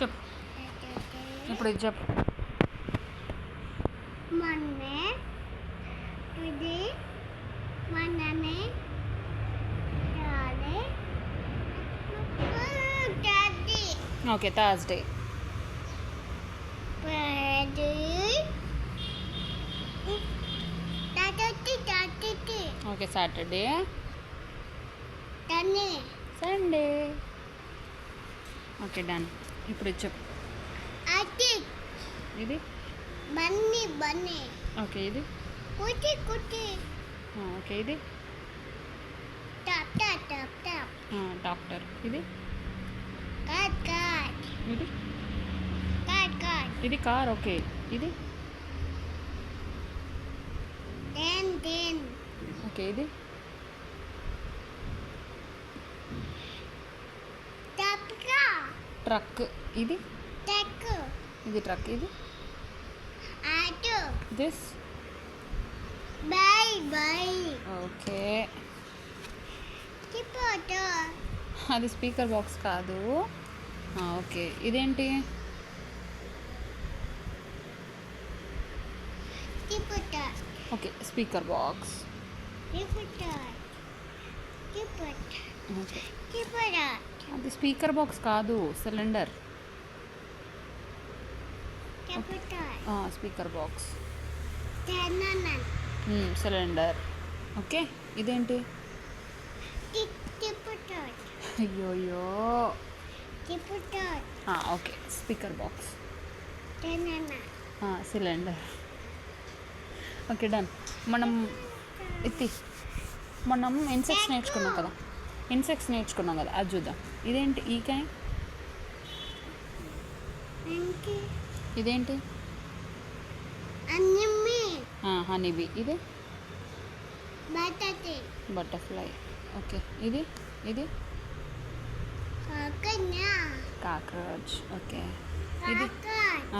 చెప్పు. ఇప్పుడు ఇది చెప్పు. మొన్నే ఇది మొన్ననే okay Thursday. Okay Saturday. Sunday. Okay done. ఇప్పుడు చెప్పు ఇది? బన్నీ బన్నీ. ఓకే ఇది? కుట్టి ఆ, ఓకే ఇది? Top top top top. ఆ, డాక్టర్. ఇది? కాట్ కాట్ ఇది? కాట్ కాట్ ఇది కార్ ఓకే. ఇది? ఓకే ఇది? ట్రక్. ఇది? టెక్ ఇది ట్రక్ ఇది? Auto. This? Bye bye. Okay. అది స్పీకర్ బాక్స్ కాదు. ఓకే. ఇదేంటి? Okay speaker box. అది స్పీకర్ బాక్స్ కాదు cylinder. Speaker box cylinder okay ఇదేంటి? టిపోటో okay speaker box cylinder okay done మనం ఎత్తి. మనం ఇన్సెక్ట్స్ నేర్చుకున్నాం కదా. ఇన్సెక్ట్స్ నేర్చుకున్నాం కదా. అది చూద్దాం. ఇదేంటి? ఈ కాయ? ఇదేంటి? హనీబీ. ఇది? బటర్ఫ్లై. ఓకే. ఇది? ఇది? కాక్రోచ్. ఓకే. ఇది?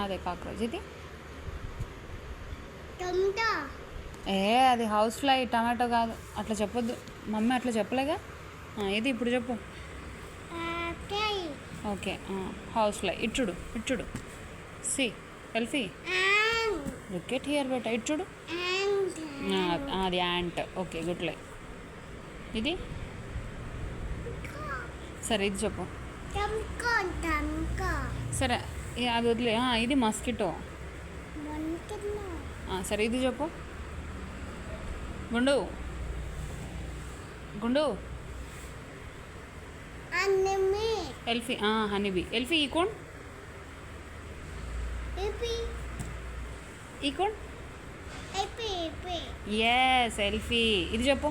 అదే కాక్రోచ్. ఇది? టొమ్టో. ఏ అది హౌస్ ఫ్లై టమాటో కాదు. అట్లా చెప్పొద్దు. మమ్మీ అట్లా చెప్పలేగా? ఇది ఇప్పుడు చెప్పు. ఓకే. House fly. ఇచ్చుడు ఇచ్చుడు సి ఎల్ఫీ వికెట్ హియర్ బెట. అండ్ ఆ, అది యాంట్. ఓకే గుడ్ లై. ఇది? సరే ఇది చెప్పు. సరే అది వదిలే. ఇది మస్కిటో. సరే ఇది చెప్పు. గుండు. గుండు. ఎల్ఫీ హనీబీ. ఎల్ఫీ ఈ కోన్? ఈ ఇపి ఎస్ ఎల్ఫీ ఇది చెప్పు.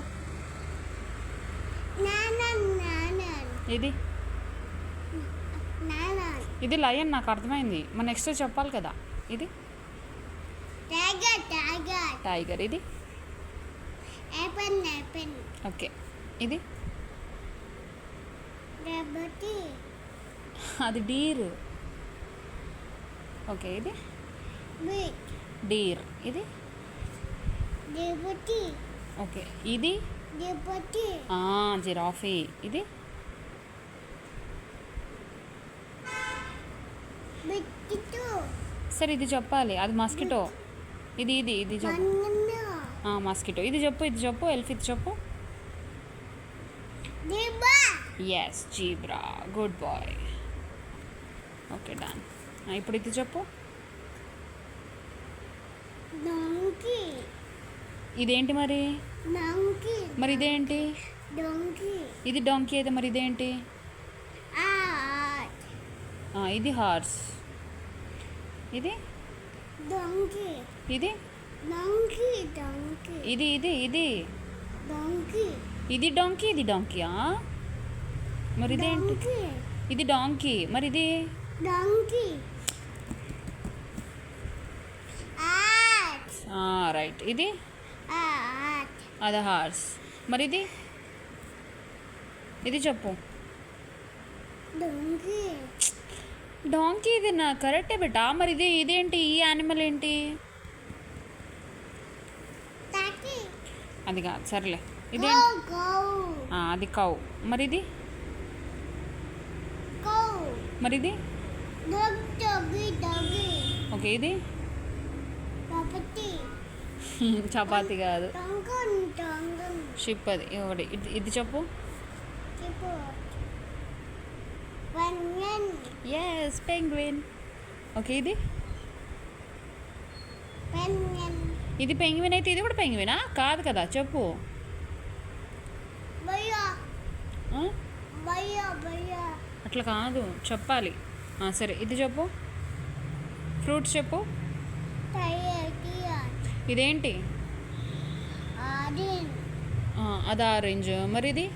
ఇది? ఇది లయన్ నాకు అర్థమైంది. మన నెక్స్ట్ చెప్పాలి కదా. ఇది? టైగర్ టైగర్ టైగర్ ఇది? ఓకే ఇది? అది డీర్. ఓకే ఇది? డీర్. ఇది? ఓకే ఇది? జిరాఫీ. ఇది? సరే ఇది చెప్పాలి. అది మస్కిటో. ఇది ఇది ఇది చెప్పు. మస్కిటో. ఇది చెప్పు ఇది చెప్పు. ఎల్ఫీ ఇది చెప్పు. Yes zebra. Good boy okay done ఇప్పుడు ఇది చెప్పు. డొంకి ఇదేంటి మరి? మరి ఇదేంటి? ఇది డాంకీ అయితే మరి ఇదేంటి? ఇది హార్స్. ఇది? డొంకి ఇది? ఇది ఇది ఇది. డొంకి ఇది డాంకీ ఇది డాంకీయా మరి ఇదేంటి? ఇది డాంకీ మరి ఇది? డొంకి ఆట్ రైట్ ఇది? అది హార్స్. మరి ఇది ఇది చెప్పు. డొంకి. ఇది నా కరెక్టే బెటా మరి ఇది ఇదేంటి? ఈ యానిమల్ ఏంటి? అది కాదు సర్లే. ఇదేంటి? ఆ, అది కౌ. మరి ఇది మరి ఇది. ఓకే ఇది. చపాతి. కాదు. షిప్ అది ఒకటి ఇది ఇది చెప్పు. ఎస్ పెంగ్విన్ ఓకే ఇది. ఇది పెంగ్విన్ అయితే ఇది కూడా పెంగ్వినా కాదు కదా చెప్పు. అట్లా కాదు చెప్పాలి. సరే ఇది చెప్పు. ఫ్రూట్స్ చెప్పు. ఇదేంటి? అది. ఆరెంజ్. మరి ఇది.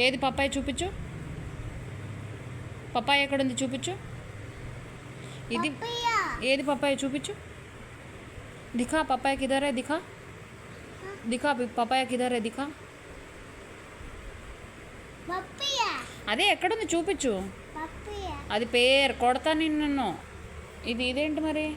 ఏది పప్పాయ చూపించు. పప్పాయ ఎక్కడుంది చూపించు. ఇది. ఏది పప్పాయ చూపించు. దిఖా పప్పాయ కిధర్ హై దిఖా. దిఖా పప్పాయ కిధర్ హై దిఖా. అదే ఎక్కడుంది చూపించు. అది పేరు కొడతా నిన్ను. ఇది ఇదేంటి మరి.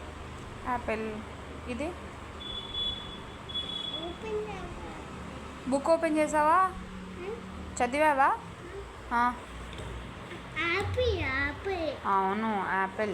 యాపిల్ ఇది? బుక్ ఓపెన్ చేసావా? చదివావా. అవును యాపిల్